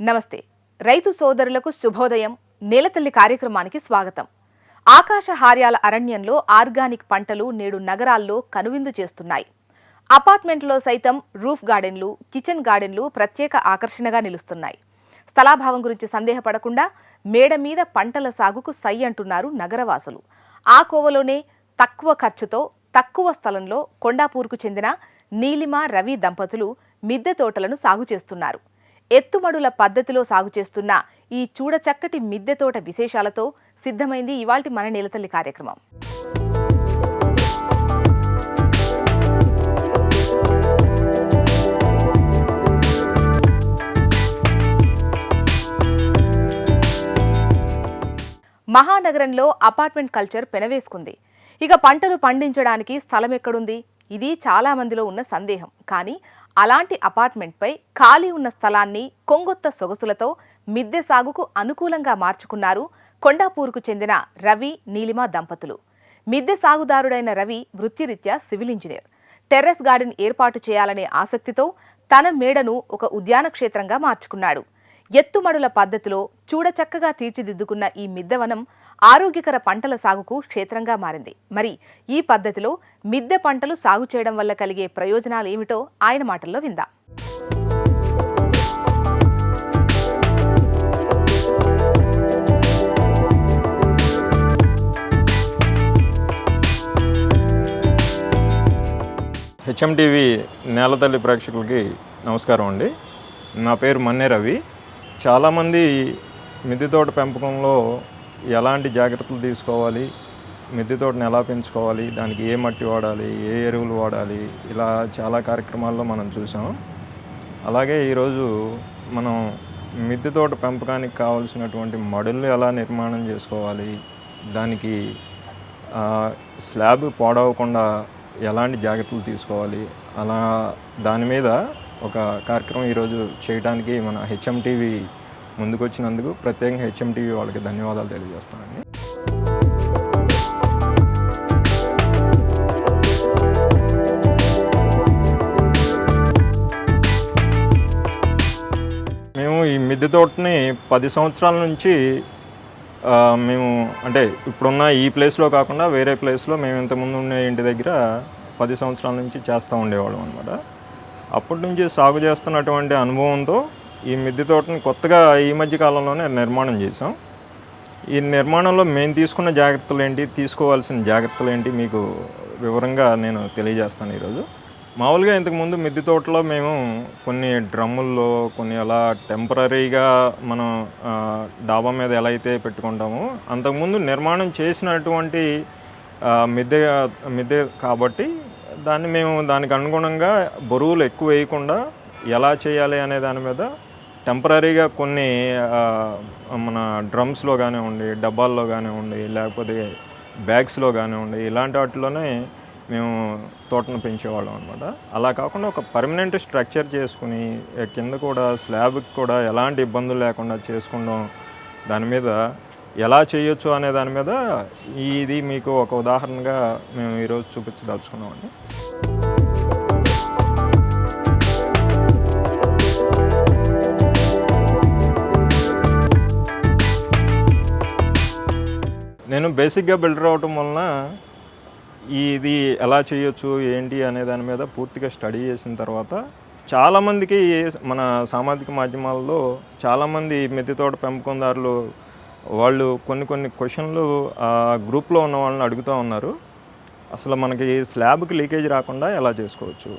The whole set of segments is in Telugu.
నమస్తే. రైతు సోదరులకు శుభోదయం. నేలతల్లి కార్యక్రమానికి స్వాగతం. ఆకాశ హార్యాల అరణ్యంలో ఆర్గానిక్ పంటలు నేడు నగరాల్లో కనువిందు చేస్తున్నాయి. అపార్ట్మెంట్లో సైతం రూఫ్ గార్డెన్లు కిచెన్ గార్డెన్లు ప్రత్యేక ఆకర్షణగా నిలుస్తున్నాయి. స్థలాభావం గురించి సందేహపడకుండా మేడ మీద పంటల సాగుకు సై అంటున్నారు నగరవాసులు. ఆ కోవలోనే తక్కువ ఖర్చుతో తక్కువ స్థలంలో కొండాపూర్కు చెందిన నీలిమ రవి దంపతులు మిద్దె తోటలను సాగు చేస్తున్నారు. ఎత్తుమడుల పద్ధతిలో సాగు చేస్తున్న ఈ చూడచక్కటి మిద్దె తోట విశేషాలతో సిద్ధమైంది ఇవాల్టి మన నిలతల్లి కార్యక్రమం. మహానగరంలో అపార్ట్మెంట్ కల్చర్ పెనవేసుకుంది. ఇక పంటలు పండించడానికి స్థలం ఎక్కడుంది ఇది చాలా మందిలో ఉన్న సందేహం. కానీ అలాంటి అపార్ట్మెంట్పై ఖాళీ ఉన్న స్థలాన్ని కొంగొత్త సొగసులతో మిద్దె సాగుకు అనుకూలంగా మార్చుకున్నారు కొండాపూర్కు చెందిన రవి నీలిమ దంపతులు. మిద్దె సాగుదారుడైన రవి వృత్తిరీత్యా సివిల్ ఇంజనీర్. టెర్రస్ గార్డెన్ ఏర్పాటు చేయాలనే ఆసక్తితో తన మేడను ఒక ఉద్యాన క్షేత్రంగా మార్చుకున్నాడు. ఎత్తుమడుల పద్ధతిలో చూడచక్కగా తీర్చిదిద్దుకున్న ఈ మిద్దెవనం ఆరోగ్యకర పంటల సాగుకు క్షేత్రంగా మారింది. మరి ఈ పద్ధతిలో మిద్దె పంటలు సాగు చేయడం వల్ల కలిగే ప్రయోజనాలు ఏమిటో ఆయన మాటల్లో విందాం. హెచ్ఎంటీవీ నేలతల్లి ప్రేక్షకులకి నమస్కారం అండి. నా పేరు మన్నే రవి. చాలామంది మిద్దె తోట పెంపకంలో ఎలాంటి జాగ్రత్తలు తీసుకోవాలి మిద్దె తోటని ఎలా పెంచుకోవాలి దానికి ఏ మట్టి వాడాలి ఏ ఎరువులు వాడాలి ఇలా చాలా కార్యక్రమాల్లో మనం చూసాం. అలాగే ఈరోజు మనం మిద్దె తోట పెంపకానికి కావాల్సినటువంటి మడులు ఎలా నిర్మాణం చేసుకోవాలి దానికి స్లాబ్ పాడవకుండా ఎలాంటి జాగ్రత్తలు తీసుకోవాలి అలా దాని మీద ఒక కార్యక్రమం ఈరోజు చేయడానికి మన హెచ్ఎంటీవీ ముందుకు వచ్చినందుకు ప్రత్యేకంగా హెచ్ఎంటీవీ వాళ్ళకి ధన్యవాదాలు తెలియజేస్తానండి. మేము ఈ మిద్దె తోటని పది సంవత్సరాల నుంచి మేము అంటే ఇప్పుడున్న ఈ ప్లేస్లో కాకుండా వేరే ప్లేస్లో మేము ఇంతకుముందు ఉండే ఇంటి దగ్గర పది సంవత్సరాల నుంచి చేస్తూ ఉండేవాళ్ళం అనమాట అప్పటి నుంచి సాగు చేస్తున్నటువంటి అనుభవంతో ఈ మిద్దె తోటని కొత్తగా ఈ మధ్య కాలంలోనే నిర్మాణం చేసాం ఈ నిర్మాణంలో మేము తీసుకున్న జాగ్రత్తలు ఏంటి తీసుకోవాల్సిన జాగ్రత్తలు ఏంటి మీకు వివరంగా నేను తెలియజేస్తాను ఈరోజు. మామూలుగా ఇంతకుముందు మిద్దె తోటలో మేము కొన్ని డ్రమ్ముల్లో కొన్ని అలా టెంపరీగా మనం డాబా మీద ఎలా అయితే పెట్టుకుంటామో అంతకుముందు నిర్మాణం చేసినటువంటి మిద్దె మిద్దె కాబట్టి దాన్ని మేము దానికి అనుగుణంగా బరువులు ఎక్కువ వేయకుండా ఎలా చేయాలి అనే దాని మీద టెంపరీగా కొన్ని మన డ్రమ్స్లో కానివ్వండి డబ్బాల్లో కానివ్వండి లేకపోతే బ్యాగ్స్లో కానివ్వండి ఇలాంటి వాటిలోనే మేము తోటను పెంచేవాళ్ళం అనమాట అలా కాకుండా ఒక పర్మనెంట్ స్ట్రక్చర్ చేసుకుని కింద కూడా స్లాబ్కి కూడా ఎలాంటి ఇబ్బందులు లేకుండా చేసుకుందాం దాని మీద ఎలా చేయొచ్చు అనే దాని మీద ఇది మీకు ఒక ఉదాహరణగా మేము ఈరోజు చూపించదలుచుకున్నామండి. నేను బేసిక్గా బిల్డర్ అవటం వలన ఇది ఎలా చేయొచ్చు ఏంటి అనే దాని మీద పూర్తిగా స్టడీ చేసిన తర్వాత చాలామందికి మన సామాజిక మాధ్యమాల్లో చాలామంది మిద్దె తోట పెంపకందారులు వాళ్ళు కొన్ని కొన్ని క్వశ్చన్లు ఆ గ్రూప్లో ఉన్న వాళ్ళని అడుగుతూ ఉన్నారు. అసలు మనకి స్లాబ్కి లీకేజ్ రాకుండా ఎలా చేసుకోవచ్చు?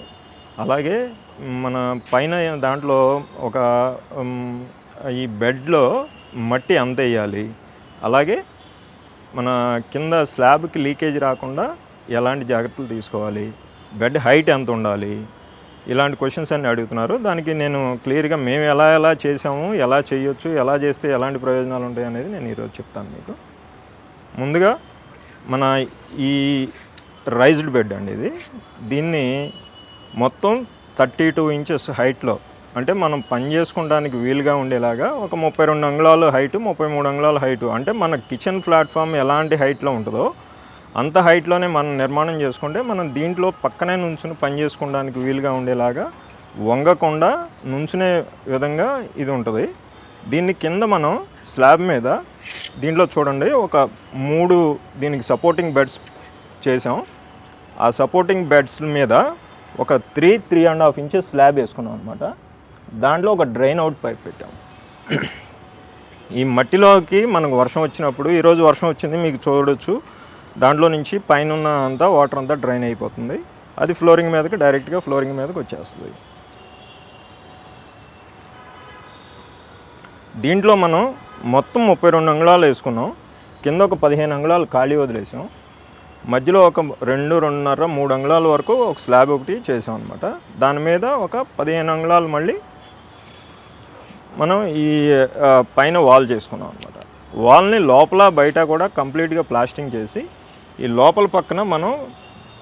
అలాగే మన పైన దాంట్లో ఒక ఈ బెడ్లో మట్టి ఎంత వేయాలి? అలాగే మన కింద స్లాబ్కి లీకేజ్ రాకుండా ఎలాంటి జాగ్రత్తలు తీసుకోవాలి? బెడ్ హైట్ ఎంత ఉండాలి? ఇలాంటి క్వశ్చన్స్ అన్ని అడుగుతున్నారు. దానికి నేను క్లియర్గా మేము ఎలా ఎలా చేసాము ఎలా చేయొచ్చు ఎలా చేస్తే ఎలాంటి ప్రయోజనాలు ఉంటాయి అనేది నేను ఈరోజు చెప్తాను మీకు. ముందుగా మన ఈ రైజ్డ్ బెడ్ అండి ఇది. దీన్ని మొత్తం థర్టీ టూ ఇంచెస్ హైట్లో అంటే మనం పని చేసుకోవడానికి వీలుగా ఉండేలాగా ఒక ముప్పై రెండు అంగుళాలు హైటు ముప్పై మూడు అంగుళాల హైటు అంటే మన కిచెన్ ప్లాట్ఫామ్ ఎలాంటి హైట్లో ఉంటుందో అంత హైట్లోనే మనం నిర్మాణం చేసుకుంటే మనం దీంట్లో పక్కనే నుంచుని పని చేసుకోవడానికి వీలుగా ఉండేలాగా వంగకుండా నుంచునే విధంగా ఇది ఉంటుంది. దీన్ని కింద మనం స్లాబ్ మీద దీంట్లో చూడండి ఒక మూడు దీనికి సపోర్టింగ్ బెడ్స్ చేసాం ఆ సపోర్టింగ్ బెడ్స్ మీద ఒక three three and half inches slab వేసుకున్నాం అనమాట దాంట్లో ఒక డ్రైన్ అవుట్ పైప్ పెట్టాం. ఈ మట్టిలోకి మనకు వర్షం వచ్చినప్పుడు ఈరోజు వర్షం వచ్చింది మీకు చూడొచ్చు. దాంట్లో నుంచి పైన ఉన్న అంతా వాటర్ అంతా డ్రైన్ అయిపోతుంది. అది ఫ్లోరింగ్ మీదకి డైరెక్ట్గా ఫ్లోరింగ్ మీదకి వచ్చేస్తుంది. దీంట్లో మనం మొత్తం ముప్పై రెండు అంగుళాలు వేసుకున్నాం. కింద ఒక పదిహేను అంగుళాలు ఖాళీ వదిలేసాం. మధ్యలో ఒక రెండు రెండున్నర మూడు అంగుళాల వరకు ఒక స్లాబ్ ఒకటి చేసాం అనమాట దాని మీద ఒక పదిహేను అంగుళాలు మళ్ళీ మనం ఈ పైన వాల్ చేసుకున్నాం అనమాట వాల్ని లోపల బయట కూడా కంప్లీట్గా ప్లాస్టింగ్ చేసి ఈ లోపల పక్కన మనం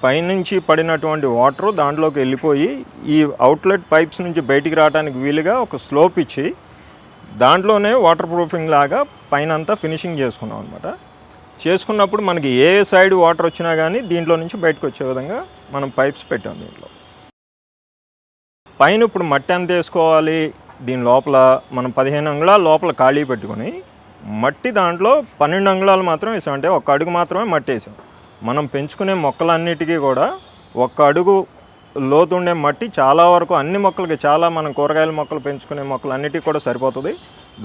పైనుంచి పడినటువంటి వాటర్ దాంట్లోకి వెళ్ళిపోయి ఈ అవుట్లెట్ పైప్స్ నుంచి బయటికి రావడానికి వీలుగా ఒక స్లోప్ ఇచ్చి దాంట్లోనే వాటర్ ప్రూఫింగ్ లాగా పైన అంతా ఫినిషింగ్ చేసుకున్నాం అనమాట చేసుకున్నప్పుడు మనకి ఏ సైడ్ వాటర్ వచ్చినా కానీ దీంట్లో నుంచి బయటకు వచ్చే విధంగా మనం పైప్స్ పెట్టాం దీంట్లో. పైన ఇప్పుడు మట్టి ఎంత వేసుకోవాలి? దీని లోపల మనం పదిహేను అంగుళాలు లోపల ఖాళీ పెట్టుకొని మట్టి దాంట్లో పన్నెండు అంగుళాలు మాత్రం వేసాం. అంటే ఒక అడుగు మాత్రమే మట్టి వేసాం. మనం పెంచుకునే మొక్కలన్నిటికీ కూడా ఒక్క అడుగు లోతుండే మట్టి చాలా వరకు అన్ని మొక్కలకి చాలా మనం కూరగాయల మొక్కలు పెంచుకునే మొక్కలు అన్నిటికీ కూడా సరిపోతుంది.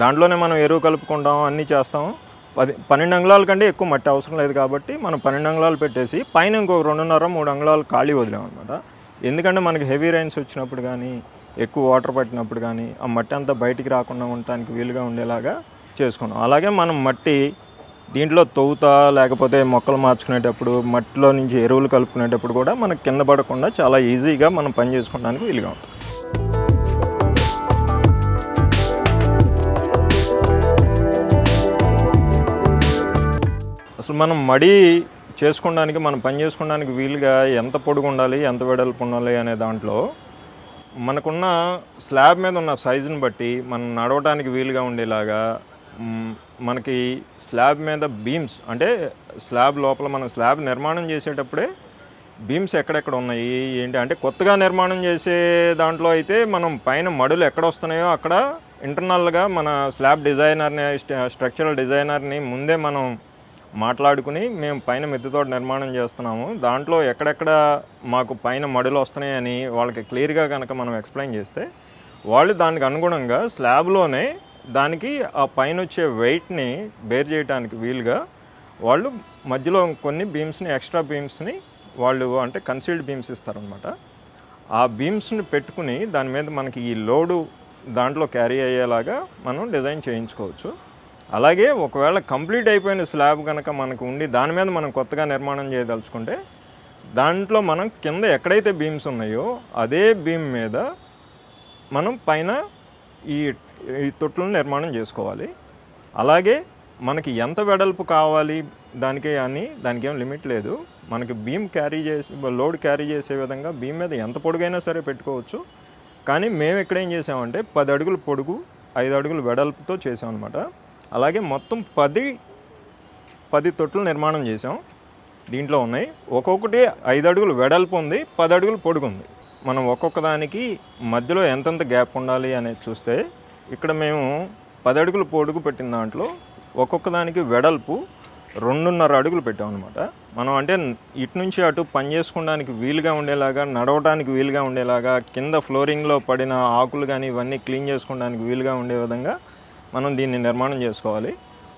దాంట్లోనే మనం ఎరువు కలుపుకుంటాం అన్నీ చేస్తాం. పది పన్నెండు అంగుళాల కంటే ఎక్కువ మట్టి అవసరం లేదు కాబట్టి మనం పన్నెండు అంగుళాలు పెట్టేసి పైన ఇంకో రెండున్నర మూడు అంగుళాలు ఖాళీ వదిలేమన్నమాట. ఎందుకంటే మనకి హెవీ రైన్స్ వచ్చినప్పుడు కానీ ఎక్కువ వాటర్ పట్టినప్పుడు కానీ ఆ మట్టి అంతా బయటికి రాకుండా ఉండటానికి వీలుగా ఉండేలాగా చేసుకున్నాం. అలాగే మనం మట్టి దీంట్లో తవ్వుతా లేకపోతే మొక్కలు మార్చుకునేటప్పుడు మట్టిలో నుంచి ఎరువులు కలుపుకునేటప్పుడు కూడా మనకు కింద పడకుండా చాలా ఈజీగా మనం పని చేసుకోవడానికి వీలుగా ఉంటుంది. అసలు మనం మడి చేసుకోవడానికి మనం పని చేసుకోవడానికి వీలుగా ఎంత పొడుగు ఉండాలి ఎంత వెడల్పు ఉండాలి అనే దాంట్లో మనకున్న స్లాబ్ మీద ఉన్న సైజుని బట్టి మనం నడవడానికి వీలుగా ఉండేలాగా మనకి స్లాబ్ మీద బీమ్స్ అంటే స్లాబ్ లోపల మనం స్లాబ్ నిర్మాణం చేసేటప్పుడే బీమ్స్ ఎక్కడెక్కడ ఉన్నాయి ఏంటి? అంటే కొత్తగా నిర్మాణం చేసే దాంట్లో అయితే మనం పైన మడులు ఎక్కడ వస్తున్నాయో అక్కడ ఇంటర్నల్గా మన స్లాబ్ డిజైనర్ని స్ట్రక్చరల్ డిజైనర్ని ముందే మనం మాట్లాడుకుని మేము పైన మిద్దెతో నిర్మాణం చేస్తున్నాము. దాంట్లో ఎక్కడెక్కడ మాకు పైన మడులు వస్తున్నాయని వాళ్ళకి క్లియర్గా కనుక మనం ఎక్స్ప్లెయిన్ చేస్తే వాళ్ళు దానికి అనుగుణంగా స్లాబ్లోనే దానికి ఆ పైన వచ్చే వెయిట్ని బేర్ చేయడానికి వీలుగా వాళ్ళు మధ్యలో కొన్ని బీమ్స్ని ఎక్స్ట్రా బీమ్స్ని వాళ్ళు అంటే కన్సీల్డ్ బీమ్స్ ఇస్తారనమాట. ఆ బీమ్స్ని పెట్టుకుని దాని మీద మనకి ఈ లోడు దాంట్లో క్యారీ అయ్యేలాగా మనం డిజైన్ చేయించుకోవచ్చు. అలాగే ఒకవేళ కంప్లీట్ అయిపోయిన స్లాబ్ కనుక మనకు ఉండి దాని మీద మనం కొత్తగా నిర్మాణం చేయదలుచుకుంటే దాంట్లో మనం కింద ఎక్కడైతే బీమ్స్ ఉన్నాయో అదే బీమ్ మీద మనం పైన ఈ ఈ తొట్లను నిర్మాణం చేసుకోవాలి. అలాగే మనకి ఎంత వెడల్పు కావాలి దానికి అని దానికి ఏం లిమిట్ లేదు. మనకి బీమ్ క్యారీ చేసి లోడ్ క్యారీ చేసే విధంగా బీమ్ మీద ఎంత పొడుగైనా సరే పెట్టుకోవచ్చు. కానీ మేము ఇక్కడ ఏం చేసామంటే పది అడుగులు పొడుగు ఐదు అడుగులు వెడల్పుతో చేసాం అనమాట అలాగే మొత్తం పది పది తొట్లు నిర్మాణం చేసాం. దీంట్లో ఉన్నాయి. ఒక్కొక్కటి ఐదు అడుగులు వెడల్పు ఉంది పది అడుగులు పొడుగు ఉంది. మనం ఒక్కొక్క దానికి మధ్యలో ఎంతెంత గ్యాప్ ఉండాలి అనేది చూస్తే ఇక్కడ మేము పది అడుగులు పొడుగు పెట్టిన దాంట్లో ఒక్కొక్క దానికి వెడల్పు రెండున్నర అడుగులు పెట్టాం అనమాట మనం అంటే ఇటు నుంచి అటు పని చేసుకోవడానికి వీలుగా ఉండేలాగా నడవడానికి వీలుగా ఉండేలాగా కింద ఫ్లోరింగ్లో పడిన ఆకులు కానీ ఇవన్నీ క్లీన్ చేసుకోవడానికి వీలుగా ఉండే విధంగా మనం దీన్ని నిర్మాణం చేసుకోవాలి.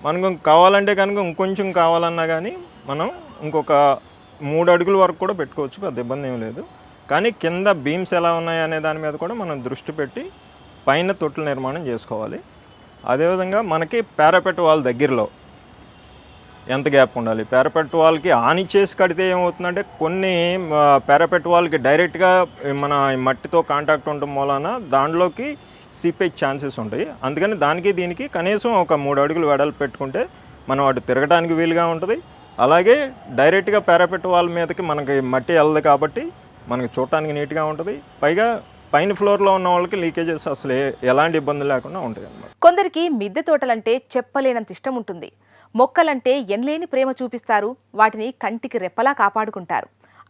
మనకు కావాలంటే కనుక ఇంకొంచెం కావాలన్నా కానీ మనం ఇంకొక మూడు అడుగుల వరకు కూడా పెట్టుకోవచ్చు పెద్ద ఇబ్బంది ఏం లేదు. కానీ కింద బీమ్స్ ఎలా ఉన్నాయనే దాని మీద కూడా మనం దృష్టి పెట్టి పైన తొట్ల నిర్మాణం చేసుకోవాలి. అదేవిధంగా మనకి పారాపెట్ వాల్ దగ్గరలో ఎంత గ్యాప్ ఉండాలి? పారాపెట్ వాల్కి చేసి కడితే ఏమవుతుందంటే కొన్ని పారాపెట్ వాల్కి డైరెక్ట్గా మన మట్టితో కాంటాక్ట్ ఉండటం మూలాన దాంట్లోకి సీపేజ్ ఛాన్సెస్ ఉంటాయి. అందుకని దానికి దీనికి కనీసం ఒక మూడు అడుగులు వెడలు పెట్టుకుంటే మనం అటు తిరగడానికి వీలుగా ఉంటుంది. అలాగే డైరెక్ట్గా పారాపెట్ వాల్ మీదకి మనకి మట్టి వెళ్ళదు కాబట్టి మనకి చూడటానికి నీట్గా ఉంటుంది. పైగా పైన ఫ్లోర్లో ఉన్న వాళ్ళకి లీకేజెస్ అసలు ఎలాంటి ఇబ్బందులు లేకుండా ఉంటాయి అన్నమాట. కొందరికి మిద్దె తోటలంటే చెప్పలేనంత ఇష్టం ఉంటుంది. మొక్కలంటే ఎనలేని ప్రేమ చూపిస్తారు. వాటిని కంటికి రెప్పలా కాపాడుకుంటారు.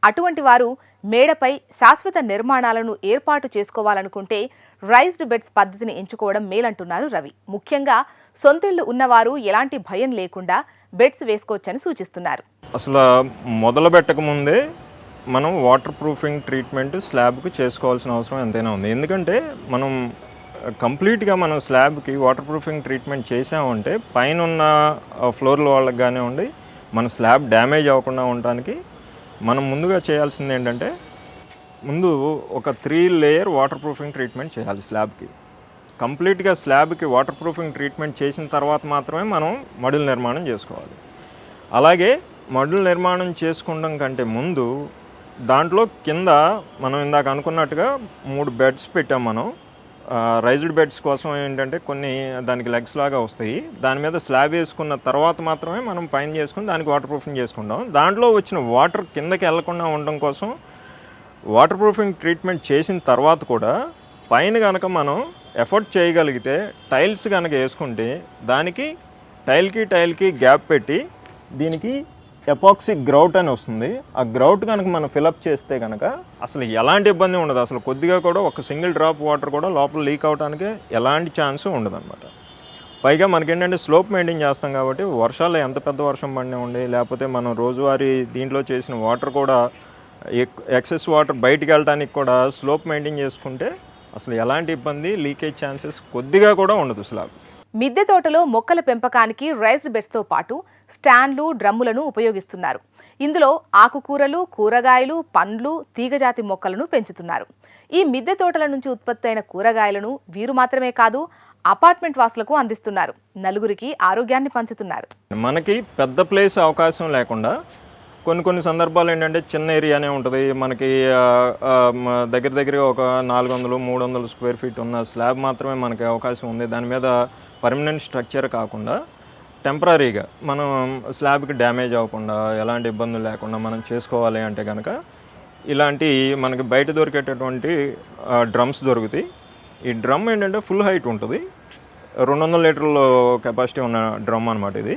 అటువంటి వారు మేడపై శాశ్వత నిర్మాణాలను ఏర్పాటు చేసుకోవాలనుకుంటే రైజ్డ్ బెడ్స్ పద్ధతిని ఎంచుకోవడం మేలంటున్నారు రవి. ముఖ్యంగా సొంతిళ్ళు ఉన్నవారు ఎలాంటి భయం లేకుండా బెడ్స్ వేసుకోవచ్చని సూచిస్తున్నారు. అసలు మొదలు పెట్టక ముందే మనం వాటర్ ప్రూఫింగ్ ట్రీట్మెంట్ స్లాబ్కి చేసుకోవాల్సిన అవసరం ఎంతైనా ఉంది. ఎందుకంటే మనం uh, కంప్లీట్గా మనం స్లాబ్కి వాటర్ ప్రూఫింగ్ ట్రీట్మెంట్ చేసామంటే పైన ఉన్న ఫ్లోర్ల వాళ్ళకి కానివ్వండి మన స్లాబ్ డ్యామేజ్ అవ్వకుండా ఉండటానికి మనం ముందుగా చేయాల్సింది ఏంటంటే ముందు ఒక three layer water proofing treatment చేయాలి స్లాబ్కి కంప్లీట్గా స్లాబ్కి వాటర్ ప్రూఫింగ్ ట్రీట్మెంట్ చేసిన తర్వాత మాత్రమే మనం మడుల నిర్మాణం చేసుకోవాలి. అలాగే మడుల నిర్మాణం చేసుకోవడం కంటే ముందు దాంట్లో కింద మనం ఇందాక అనుకున్నట్టుగా మూడు బెడ్స్ పెట్టాం మనం. రైజ్డ్ బెడ్స్ కోసం ఏంటంటే కొన్ని దానికి లెగ్స్ లాగా వస్తాయి. దాని మీద స్లాబ్ వేసుకున్న తర్వాత మాత్రమే మనం పైన చేసుకుని దానికి వాటర్ ప్రూఫింగ్ చేసుకుంటాం. దాంట్లో వచ్చిన వాటర్ కిందకి వెళ్ళకుండా ఉండడం కోసం వాటర్ ప్రూఫింగ్ ట్రీట్మెంట్ చేసిన తర్వాత కూడా పైన కనుక మనం ఎఫర్ట్ చేయగలిగితే టైల్స్ కనుక వేసుకుంటే దానికి టైల్కి టైల్కి గ్యాప్ పెట్టి దీనికి ఎపాక్సీ గ్రౌట్ అని వస్తుంది. ఆ గ్రౌట్ కనుక మనం ఫిలప్ చేస్తే కనుక అసలు ఎలాంటి ఇబ్బంది ఉండదు. అసలు కొద్దిగా కూడా ఒక సింగిల్ డ్రాప్ వాటర్ కూడా లోపల లీక్ అవడానికి ఎలాంటి ఛాన్స్ ఉండదు అనమాట పైగా మనకేంటంటే స్లోప్ మెయింటైన్ చేస్తాం కాబట్టి వర్షాలు ఎంత పెద్ద వర్షం పడినా ఉండి లేకపోతే మనం రోజువారీ దీంట్లో చేసిన వాటర్ కూడా ఎక్సెస్ వాటర్ బయటికి వెళ్ళడానికి కూడా స్లోప్ మెయింటైన్ చేసుకుంటే అసలు ఎలాంటి ఇబ్బంది లీకేజ్ ఛాన్సెస్ కొద్దిగా కూడా ఉండదు స్లాబ్ మిద్దె తోటలో మొక్కల పెంపకానికి రైస్డ్ బెడ్స్తో పాటు స్టాండ్లు డ్రమ్ములను ఉపయోగిస్తున్నారు. ఇందులో ఆకుకూరలు కూరగాయలు పండ్లు తీగజాతి మొక్కలను పెంచుతున్నారు. ఈ మిద్దె తోటల నుంచి ఉత్పత్తి అయిన కూరగాయలను వీరు మాత్రమే కాదు అపార్ట్మెంట్ వాసులకు అందిస్తున్నారు. నలుగురికి ఆరోగ్యాన్ని పంచుతున్నారు. మనకి పెద్ద ప్లేస్ అవకాశం లేకుండా కొన్ని కొన్ని సందర్భాలు ఏంటంటే చిన్న ఏరియానే ఉంటుంది. మనకి దగ్గర దగ్గర ఒక నాలుగు వందలు మూడు వందలు స్క్వేర్ ఫీట్ ఉన్న స్లాబ్ మాత్రమే మనకి అవకాశం ఉంది. దాని మీద పర్మనెంట్ స్ట్రక్చర్ కాకుండా టెంపరీగా మనం స్లాబ్కి డ్యామేజ్ అవ్వకుండా ఎలాంటి ఇబ్బందులు లేకుండా మనం చేసుకోవాలి అంటే కనుక ఇలాంటి మనకి బయట దొరికేటటువంటి డ్రమ్స్ దొరుకుతాయి. ఈ డ్రమ్ ఏంటంటే ఫుల్ హైట్ ఉంటుంది. రెండు వందల లీటర్ల కెపాసిటీ ఉన్న డ్రమ్ అనమాట ఇది.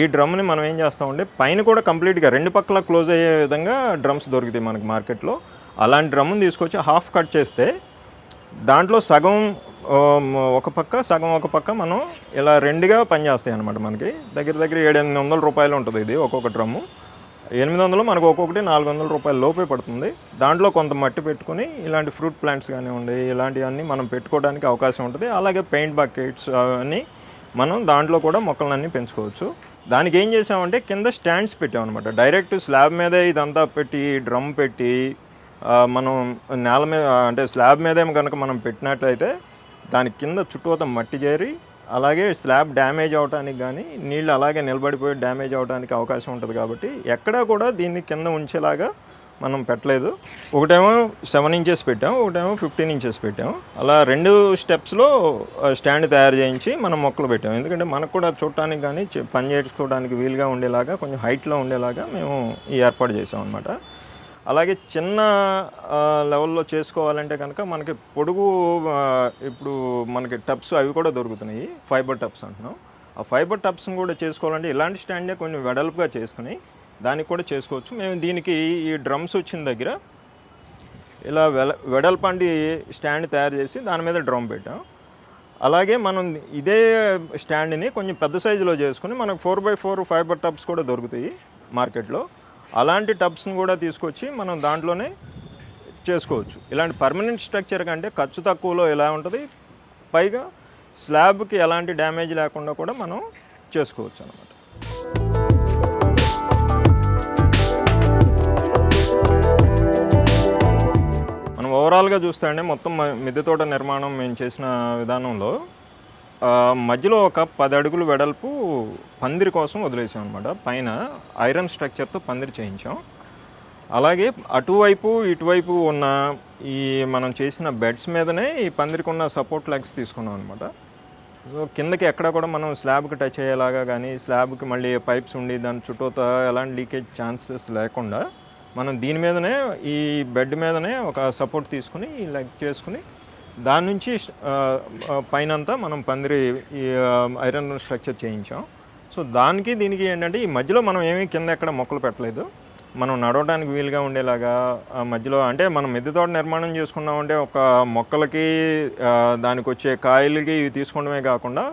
ఈ డ్రమ్ని మనం ఏం చేస్తామంటే పైన కూడా కంప్లీట్గా రెండు పక్కల క్లోజ్ అయ్యే విధంగా డ్రమ్స్ దొరుకుతాయి మనకి మార్కెట్లో అలాంటి డ్రమ్ని తీసుకొచ్చి హాఫ్ కట్ చేస్తే దాంట్లో సగం ఒక పక్క సగం ఒక పక్క మనం ఇలా రెండుగా పనిచేస్తాయి అనమాట మనకి. దగ్గర దగ్గర ఏడు ఎనిమిది వందల రూపాయలు ఉంటుంది ఇది ఒక్కొక్క డ్రమ్ము ఎనిమిది వందలు మనకు ఒక్కొక్కటి నాలుగు వందల రూపాయల లోపే పడుతుంది. దాంట్లో కొంత మట్టి పెట్టుకొని ఇలాంటి ఫ్రూట్ ప్లాంట్స్ కానివ్వండి ఇలాంటివన్నీ మనం పెట్టుకోవడానికి అవకాశం ఉంటుంది. అలాగే పెయింట్ బకెట్స్ అవన్నీ మనం దాంట్లో కూడా మొక్కలన్నీ పెంచుకోవచ్చు. దానికి ఏం చేసామంటే కింద స్టాండ్స్ పెట్టామన్నమాట డైరెక్ట్ స్లాబ్ మీదే ఇదంతా పెట్టి డ్రమ్ పెట్టి మనం నేల మీద అంటే స్లాబ్ మీదే కనుక మనం పెట్టినట్లయితే దాని కింద చుట్టూత మట్టి చేరి అలాగే స్లాబ్ డ్యామేజ్ అవడానికి కానీ నీళ్ళు అలాగే నిలబడిపోయి డ్యామేజ్ అవడానికి అవకాశం ఉంటుంది కాబట్టి ఎక్కడా కూడా దీన్ని కింద ఉంచేలాగా మనం పెట్టలేదు. ఒకటేమో సెవెన్ ఇంచెస్ పెట్టాం ఒకటేమో ఫిఫ్టీన్ ఇంచెస్ పెట్టాం. అలా రెండు స్టెప్స్లో స్టాండ్ తయారు చేయించి మనం మొక్కలు పెట్టాం. ఎందుకంటే మనకు కూడా చూడటానికి కానీ చే- పని చేసుకోవడానికి వీలుగా ఉండేలాగా కొంచెం హైట్లో ఉండేలాగా మేము ఈ ఏర్పాటు చేసాం అనమాట అలాగే చిన్న లెవెల్లో చేసుకోవాలంటే కనుక మనకి పొడుగు ఇప్పుడు మనకి టబ్స్ అవి కూడా దొరుకుతున్నాయి. ఫైబర్ టబ్స్ అంటున్నాం. ఆ ఫైబర్ టబ్స్ని కూడా చేసుకోవాలంటే ఇలాంటి స్టాండే కొంచెం వెడల్పుగా చేసుకుని దానికి కూడా చేసుకోవచ్చు. మేము దీనికి ఈ డ్రమ్స్ వచ్చిన దగ్గర ఇలా వెల వెడల్పంటి స్టాండ్ తయారు చేసి దాని మీద డ్రమ్ పెట్టాం. అలాగే మనం ఇదే స్టాండ్ని కొంచెం పెద్ద సైజులో చేసుకుని మనకు four by four fibre tubs కూడా దొరుకుతాయి మార్కెట్లో. అలాంటి టబ్స్ని కూడా తీసుకొచ్చి మనం దాంట్లోనే చేసుకోవచ్చు. ఇలాంటి పర్మనెంట్ స్ట్రక్చర్ కంటే ఖర్చు తక్కువలో ఎలా ఉంటుంది? పైగా స్లాబ్కి ఎలాంటి డ్యామేజ్ లేకుండా కూడా మనం చేసుకోవచ్చు అనమాట మనం ఓవరాల్గా చూస్తే అండి మొత్తం మిద్దె తోట నిర్మాణం మేము చేసిన విధానంలో మధ్యలో ఒక పది అడుగులు వెడల్పు పందిరి కోసం వదిలేసాం అనమాట పైన ఐరన్ స్ట్రక్చర్తో పందిరి చేయించాం. అలాగే అటువైపు ఇటువైపు ఉన్న ఈ మనం చేసిన బెడ్స్ మీదనే ఈ పందిరికి ఉన్న సపోర్ట్ లెగ్స్ తీసుకున్నాం అనమాట సో కిందకి ఎక్కడ కూడా మనం స్లాబ్కి టచ్ అయ్యేలాగా కానీ స్లాబ్కి మళ్ళీ పైప్స్ ఉండి దాని చుట్టూత ఎలాంటి లీకేజ్ ఛాన్సెస్ లేకుండా మనం దీని మీదనే ఈ బెడ్ మీదనే ఒక సపోర్ట్ తీసుకుని లెగ్ చేసుకుని దాని నుంచి పైనంతా మనం పందిరి ఐరన్ స్ట్రక్చర్ చేయించాం. సో దానికి దీనికి ఏంటంటే ఈ మధ్యలో మనం ఏమీ కింద ఎక్కడ మొక్కలు పెట్టలేదు. మనం నడవడానికి వీలుగా ఉండేలాగా మధ్యలో అంటే మనం మిద్దె తోట నిర్మాణం చేసుకున్నామంటే ఒక మొక్కలకి దానికి వచ్చే కాయలకి ఇవి తీసుకోవడమే కాకుండా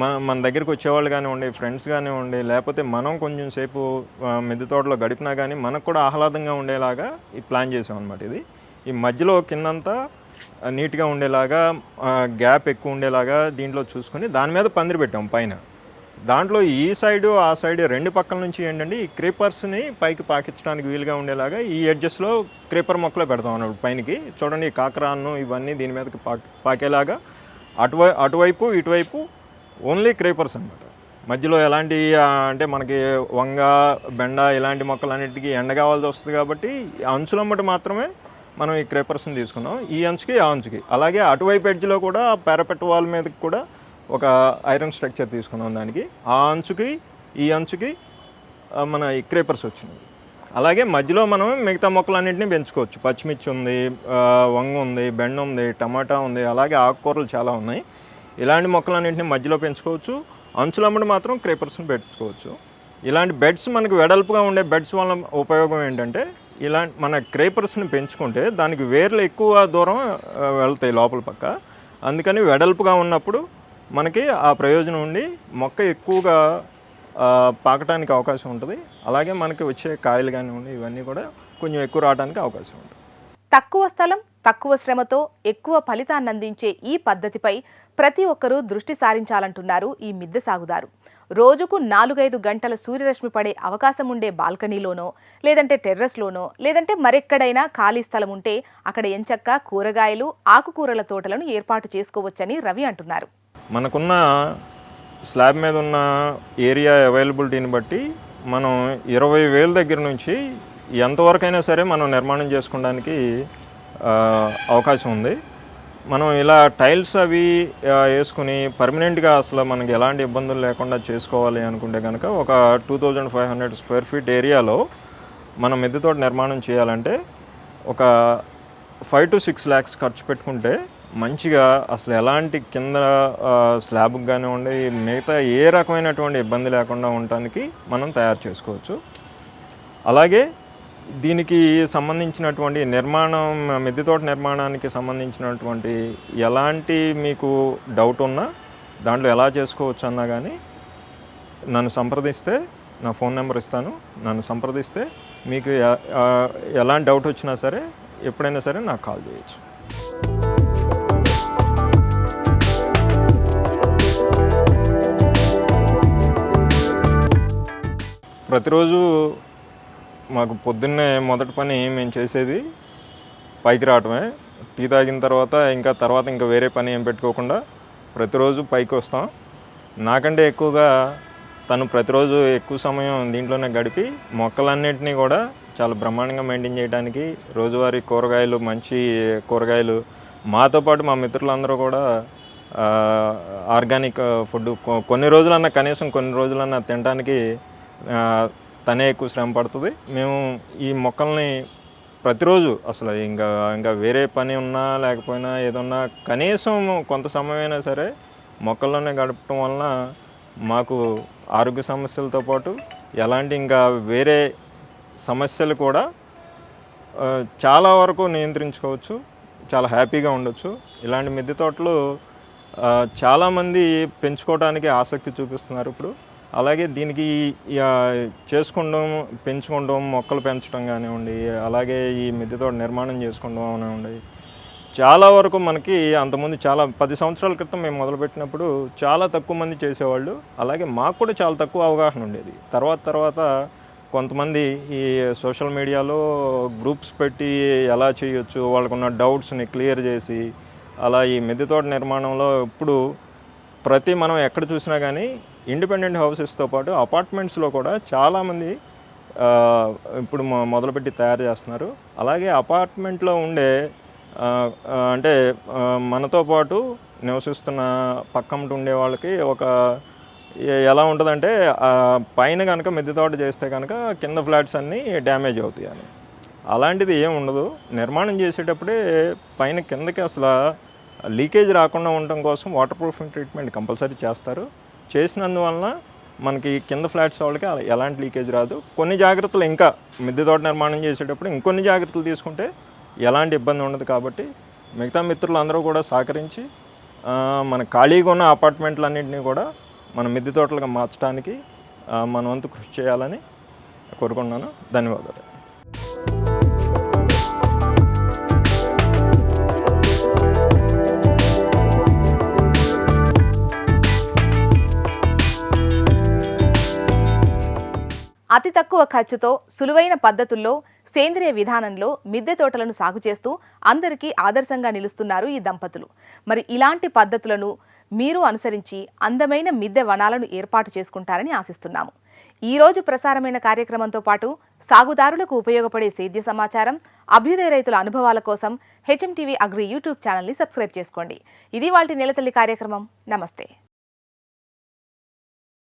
మన మన దగ్గరికి వచ్చేవాళ్ళు కానివ్వండి ఫ్రెండ్స్ కానివ్వండి లేకపోతే మనం కొంచెం సేపు మిద్దె తోటలో గడిపినా కానీ మనకు కూడా ఆహ్లాదంగా ఉండేలాగా ఈ ప్లాన్ చేసాం అనమాట ఇది. ఈ మధ్యలో కిందంతా నీట్గా ఉండేలాగా గ్యాప్ ఎక్కువ ఉండేలాగా దీంట్లో చూసుకొని దాని మీద పందిరి పెట్టాం పైన. దాంట్లో ఈ సైడు ఆ సైడ్ రెండు పక్కల నుంచి ఏంటంటే ఈ క్రీపర్స్ని పైకి పాకించడానికి వీలుగా ఉండేలాగా ఈ ఎడ్జెస్లో క్రీపర్ మొక్కలో పెడతాం అన్నప్పుడు పైనకి. చూడండి ఈ ఇవన్నీ దీని మీదకి పాకి పాకేలాగా అటువై అటువైపు ఇటువైపు ఓన్లీ క్రీపర్స్ అనమాట మధ్యలో ఎలాంటి అంటే మనకి వంగ బెండ ఇలాంటి మొక్కలన్నిటికీ ఎండ కావాల్సి వస్తుంది కాబట్టి అంచులమ్మటి మాత్రమే మనం ఈ క్రేపర్స్ని తీసుకున్నాం. ఈ అంచుకి ఆ అంచుకి. అలాగే అటువైపు ఎడ్జ్లో కూడా పారపెట్ వాల్ మీదకి కూడా ఒక ఐరన్ స్ట్రక్చర్ తీసుకున్నాం దానికి. ఆ అంచుకి ఈ అంచుకి మన ఈ క్రేపర్స్ వచ్చినాయి. అలాగే మధ్యలో మనం మిగతా మొక్కలన్నింటినీ పెంచుకోవచ్చు. పచ్చిమిర్చి ఉంది వంగ ఉంది బెండ ఉంది టమాటా ఉంది అలాగే ఆకుకూరలు చాలా ఉన్నాయి. ఇలాంటి మొక్కలన్నింటినీ మధ్యలో పెంచుకోవచ్చు. అంచులమ్మడి మాత్రం క్రేపర్స్ని పెట్టుకోవచ్చు. ఇలాంటి బెడ్స్ మనకు వెడల్పుగా ఉండే బెడ్స్ వల్ల ఉపయోగం ఏంటంటే ఇలాంటి మన క్రేపర్స్ని పెంచుకుంటే దానికి వేర్లు ఎక్కువ దూరం వెళ్తాయి లోపల పక్క. అందుకని వెడల్పుగా ఉన్నప్పుడు మనకి ఆ ప్రయోజనం ఉండి మొక్క ఎక్కువగా పాకటానికి అవకాశం ఉంటుంది. అలాగే మనకి వచ్చే కాయలు కానివ్వండి ఇవన్నీ కూడా కొంచెం ఎక్కువ రావడానికి అవకాశం ఉంటుంది. తక్కువ స్థలం తక్కువ శ్రమతో ఎక్కువ ఫలితాన్ని అందించే ఈ పద్ధతిపై ప్రతి ఒక్కరూ దృష్టి సారించాలంటున్నారు ఈ మిద్దె సాగుదారు. రోజుకు నాలుగైదు గంటల సూర్యరశ్మి పడే అవకాశం ఉండే బాల్కనీలోనో లేదంటే టెర్రస్లోనో లేదంటే మరెక్కడైనా ఖాళీ స్థలం ఉంటే అక్కడ ఎంచక్క కూరగాయలు ఆకుకూరల తోటలను ఏర్పాటు చేసుకోవచ్చని రవి అంటున్నారు. మనకున్న స్లాబ్ మీద ఉన్న ఏరియా అవైలబిలిటీని బట్టి మనం ఇరవై వేల దగ్గర నుంచి ఎంతవరకైనా సరే మనం నిర్మాణం చేసుకోవడానికి అవకాశం ఉంది. మనం ఇలా టైల్స్ అవి వేసుకుని పర్మనెంట్గా అసలు మనకి ఎలాంటి ఇబ్బందులు లేకుండా చేసుకోవాలి అనుకుంటే కనుక ఒక two thousand five hundred square feet ఏరియాలో మనం మిద్దెతోటి నిర్మాణం చేయాలంటే ఒక ఫైవ్ టు సిక్స్ ల్యాక్స్ ఖర్చు పెట్టుకుంటే మంచిగా అసలు ఎలాంటి కింద స్లాబ్కి కానివ్వండి మిగతా ఏ రకమైనటువంటి ఇబ్బంది లేకుండా ఉండటానికి మనం తయారు చేసుకోవచ్చు. అలాగే దీనికి సంబంధించినటువంటి నిర్మాణం మిద్దె తోట నిర్మాణానికి సంబంధించినటువంటి ఎలాంటి మీకు డౌట్ ఉన్నా దాంట్లో ఎలా చేసుకోవచ్చు అన్నా కానీ నన్ను సంప్రదిస్తే నా ఫోన్ నెంబర్ ఇస్తాను. నన్ను సంప్రదిస్తే మీకు ఎలాంటి డౌట్ వచ్చినా సరే ఎప్పుడైనా సరే నాకు కాల్ చేయొచ్చు. ప్రతిరోజు మాకు పొద్దున్నే మొదటి పని మేము చేసేది పైకి రావటమే. టీ తాగిన తర్వాత ఇంకా తర్వాత ఇంకా వేరే పని ఏం పెట్టుకోకుండా ప్రతిరోజు పైకి వస్తాం. నాకంటే ఎక్కువగా తను ప్రతిరోజు ఎక్కువ సమయం దీంట్లోనే గడిపి మొక్కలన్నింటినీ కూడా చాలా బ్రహ్మాండంగా మెయింటైన్ చేయడానికి రోజువారీ కూరగాయలు మంచి కూరగాయలు మాతో పాటు మా మిత్రులందరూ కూడా ఆర్గానిక్ ఫుడ్ కొన్ని రోజులన్నా కనీసం కొన్ని రోజులన్నా తినడానికి తనే ఎక్కువ శ్రమ పడుతుంది. మేము ఈ మొక్కల్ని ప్రతిరోజు అసలు ఇంకా ఇంకా వేరే పని ఉన్నా లేకపోయినా ఏదన్నా కనీసం కొంత సమయమైనా సరే మొక్కల్లోనే గడపటం వలన మాకు ఆరోగ్య సమస్యలతో పాటు ఎలాంటి ఇంకా వేరే సమస్యలు కూడా చాలా వరకు నియంత్రించుకోవచ్చు. చాలా హ్యాపీగా ఉండొచ్చు. ఇలాంటి మిద్దె తోటలు చాలామంది పెంచుకోవడానికి ఆసక్తి చూపిస్తున్నారు ఇప్పుడు. అలాగే దీనికి ఆ, చేసుకోవడం పెంచుకోవడం మొక్కలు పెంచడం కానివ్వండి అలాగే ఈ మిద్దె తోట నిర్మాణం చేసుకోవడం కానివ్వండి చాలా వరకు మనకి అంతకుముందు చాలా పది సంవత్సరాల క్రితం మేము మొదలుపెట్టినప్పుడు చాలా తక్కువ మంది చేసేవాళ్ళు అలాగే మాకు కూడా చాలా తక్కువ అవగాహన ఉండేది. తర్వాత తర్వాత కొంతమంది ఈ సోషల్ మీడియాలో గ్రూప్స్ పెట్టి ఎలా చేయొచ్చు వాళ్ళకున్న డౌట్స్ని క్లియర్ చేసి అలా ఈ మిద్దె తోట నిర్మాణంలో ఇప్పుడు ప్రతి మనం ఎక్కడ చూసినా కానీ ఇండిపెండెంట్ హౌసెస్తో పాటు అపార్ట్మెంట్స్లో కూడా చాలామంది ఇప్పుడు మొదలుపెట్టి తయారు చేస్తున్నారు. అలాగే అపార్ట్మెంట్లో ఉండే అంటే మనతో పాటు నివసిస్తున్న పక్కన ఉండే వాళ్ళకి ఒక ఎలా ఉంటుందంటే పైన కనుక మిద్దె తోట చేస్తే కనుక కింద ఫ్లాట్స్ అన్నీ డ్యామేజ్ అవుతాయి అని. అలాంటిది ఏం ఉండదు. నిర్మాణం చేసేటప్పుడే పైన కిందకి అసలు లీకేజ్ రాకుండా ఉండటం కోసం వాటర్ ప్రూఫింగ్ ట్రీట్మెంట్ కంపల్సరీ చేస్తారు. చేసినందువలన మనకి కింద ఫ్లాట్స్ వాళ్ళకి అలా ఎలాంటి లీకేజ్ రాదు. కొన్ని జాగ్రత్తలు ఇంకా మిద్దె తోట నిర్మాణం చేసేటప్పుడు ఇంకొన్ని జాగ్రత్తలు తీసుకుంటే ఎలాంటి ఇబ్బంది ఉండదు కాబట్టి మిగతా మిత్రులు అందరూ కూడా సహకరించి మన ఖాళీగా ఉన్న అపార్ట్మెంట్లన్నింటినీ కూడా మన మిద్దె తోటలుగా మార్చడానికి మన వంతు కృషి చేయాలని కోరుకున్నాను ధన్యవాదాలు. అతి తక్కువ ఖర్చుతో సులువైన పద్ధతుల్లో సేంద్రియ విధానంలో మిద్దె తోటలను సాగు చేస్తూ అందరికీ ఆదర్శంగా నిలుస్తున్నారు ఈ దంపతులు. మరి ఇలాంటి పద్ధతులను మీరు అనుసరించి అందమైన మిద్దె వనాలను ఏర్పాటు చేసుకుంటారని ఆశిస్తున్నాము. ఈరోజు ప్రసారమైన కార్యక్రమంతో పాటు సాగుదారులకు ఉపయోగపడే సేద్య సమాచారం అభ్యుదయ రైతుల అనుభవాల కోసం హెచ్ఎంటీవీ అగ్రి యూట్యూబ్ ఛానల్ని సబ్స్క్రైబ్ చేసుకోండి. ఇది వాళ్ళ నెలతల్లి కార్యక్రమం. నమస్తే.